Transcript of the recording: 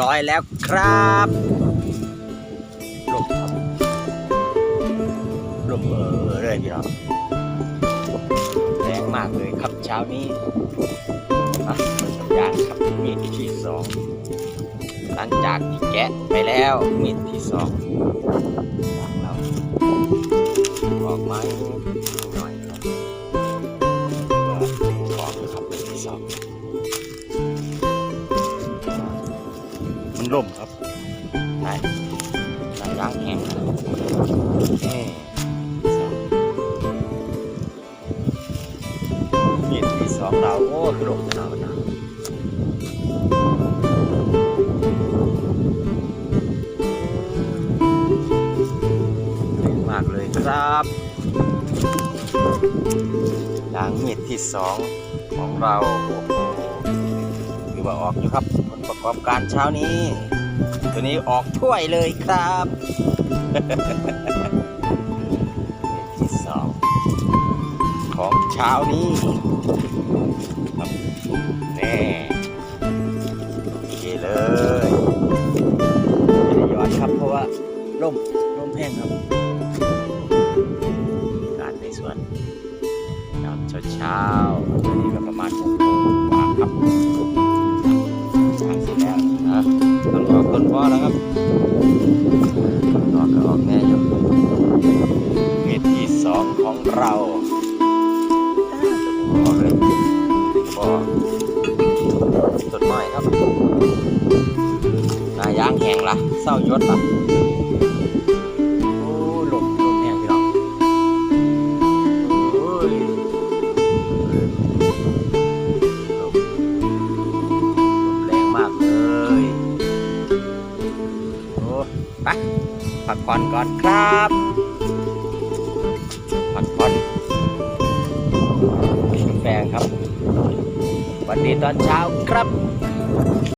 ร้อยแล้วครับลมครับลมเออเลยพี่น้องแรงมากเลยครับเช้านี้อะเปิดสัญญาณครับมีดที่สองหลังจากที่แกะไปแล้วมีดที่สองเราออกมาหน่ ล่มครับใช่สายยางแข็งนี่มีดที่สองเราโอ้กระโดดเรานะเก่งมากเลยครับยางมีดที่สองของเราโอ้โหถือว่าออกอยู่ครับ ประกอบการเช้านี้ ตัวนี้ออกถ้วยเลยครับที่สองของเช้านี้ครับแน่โอเคเลยไม่ได้ย้อนครับเพราะว่าล่มล่มแห้งครับการในสวนยามเช้าเช้าตอนนี้ก็ประมาณหกโมงกว่าครับ ออกต้นพ่อแล้วครับออกก็ออกแน่อยู่เม็ดที่สองของเราพอเลยพอต้นไม้ครับนายางแห้งละเศร้ายศละ ผ่อนก่อนครับพักผ่อนผ่อนกาแฟครับวันดีตอนเช้าครับ